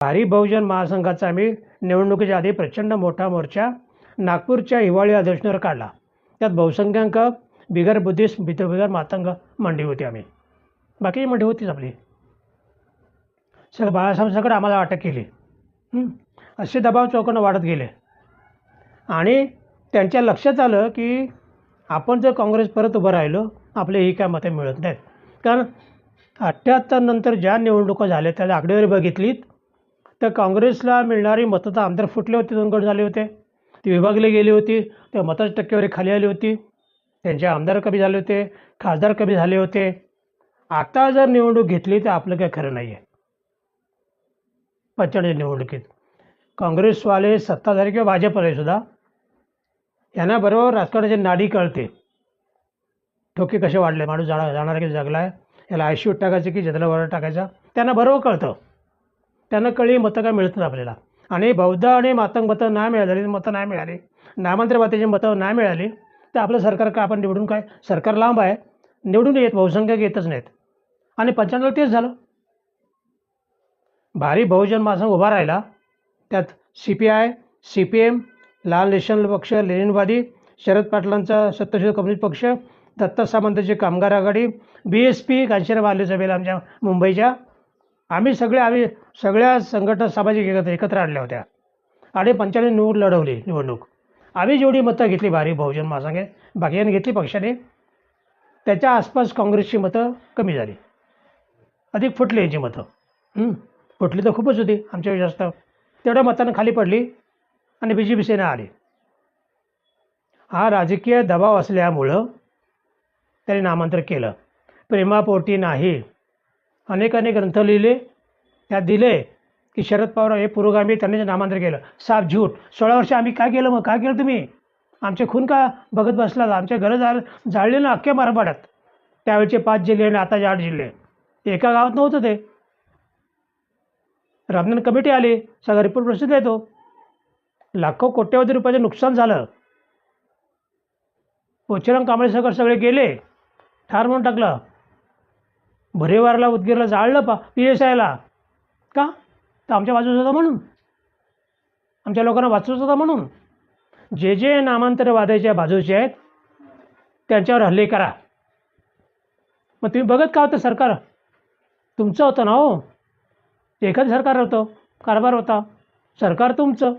भारी बहुजन महासंघाचा आम्ही निवडणुकीच्या आधी प्रचंड मोठा मोर्चा नागपूरच्या हिवाळी अधिवेशनावर काढला. त्यात बहुसंख्याक बिगर बुद्धिस्ट बिगर बिगर मातंग मंडळी होती आम्ही. बाकी मंडळी होतीच आपली. सर बाळासाहेब आम्हाला अटक केली. असे दबाव चौकानं वाढत गेले. आणि त्यांच्या लक्षात आलं की आपण जर काँग्रेस परत उभं राहिलो आपले ही काय मतं मिळत नाहीत. कारण अठ्ठ्याहत्तर नंतर ज्या निवडणुका झाल्या त्याला आकडेवारी बघितलीत तर काँग्रेसला मिळणारी मतं तर आमदार फुटले होते दोन गट झाले होते. ती विभागली गेली होती त्या मताची टक्केवारी खाली आली होती. त्यांचे आमदार कमी झाले होते खासदार कमी झाले होते. आता जर निवडणूक घेतली तर आपलं काय खरं नाही आहे पंच्याण्णव निवडणुकीत. काँग्रेसवाले सत्ताधारी किंवा भाजपवाले सुद्धा यांना बरोबर राजकारणाची नाडी कळते. ठोके कसे वाढले? माणूस जाणार जाणार की जगला आहे याला आयशीयूत टाकायचं की जदलावर टाकायचा? त्यांना बरोबर कळतं. त्यांना कळली मतं काय मिळतात आपल्याला. आणि बौद्ध आणि मातंग मतं नाही मिळाली मतं नाही मिळाली नामांतरवादीची मतं नाही मिळाली तर आपलं सरकार का आपण निवडून काय? सरकार लांब आहे निवडून येत बहुसंख्यक येतच नाहीत. आणि पंच्याण्णव तेच झालं. भारी बहुजन महासंघ उभा राहिला. त्यात C P I C P M लाल नॅशनल पक्ष लेनिनवादी शरद पाटलांचा सत्यशोध कम्युनिस्ट पक्ष दत्ता सामंताची कामगार आघाडी बी एस पी कांशीराम बाले सभेला आमच्या मुंबईच्या. आम्ही सगळे आम्ही सगळ्या संघटना सामाजिक एकत्र एकत्र आणल्या होत्या. आणि पंचायत निवड लढवली निवडणूक. आम्ही जेवढी मतं घेतली भारी बहुजन महासंघे बाकीने घेतली पक्षाने त्याच्या आसपास काँग्रेसची मतं कमी झाली. अधिक फुटली यांची मतं. फुटली तर खूपच होती आमच्या जास्त. तेवढ्या मतानं खाली पडली आणि बी जे पी सेना आली. हा राजकीय दबाव असल्यामुळं त्यांनी नामांतर केलं. प्रेमापोटी नाही. अनेकांनी ग्रंथ लिहिले. त्यात दिले की शरद पवार हे पुरोगामी त्यांनी नामांतर केलं. साफ झूट सोळा वर्ष आम्ही काय केलं मग? काय केलं तुम्ही? आमचे खून का बघत बसला आमच्या घरं जाळ जाळले ना अख्ख्या मराठवाड्यात. त्यावेळचे पाच जिल्हे आणि आताचे आठ जिल्हे. एका गावात नव्हतं ते. रामनन कमिटी आली. सगळा रिपोर्ट प्रसिद्ध येतो. लाखो कोट्यवधी रुपयाचं नुकसान झालं. पोचराम कांबळे सगळं सगळे गेले. ठार म्हणून टाकलं. भरेवारला उदगीरला जाळलं पा पी एस आयला. का? तर आमच्या बाजूस होता म्हणून. आमच्या लोकांना वाचवत होता म्हणून. जे जे नामांतरवादाच्या बाजूचे आहेत त्यांच्यावर हल्ले करा. मग तुम्ही बघत का होतं सरकार? तुमचं होतं ना हो. एखादं सरकार होतं कारभार होता. सरकार तुमचं.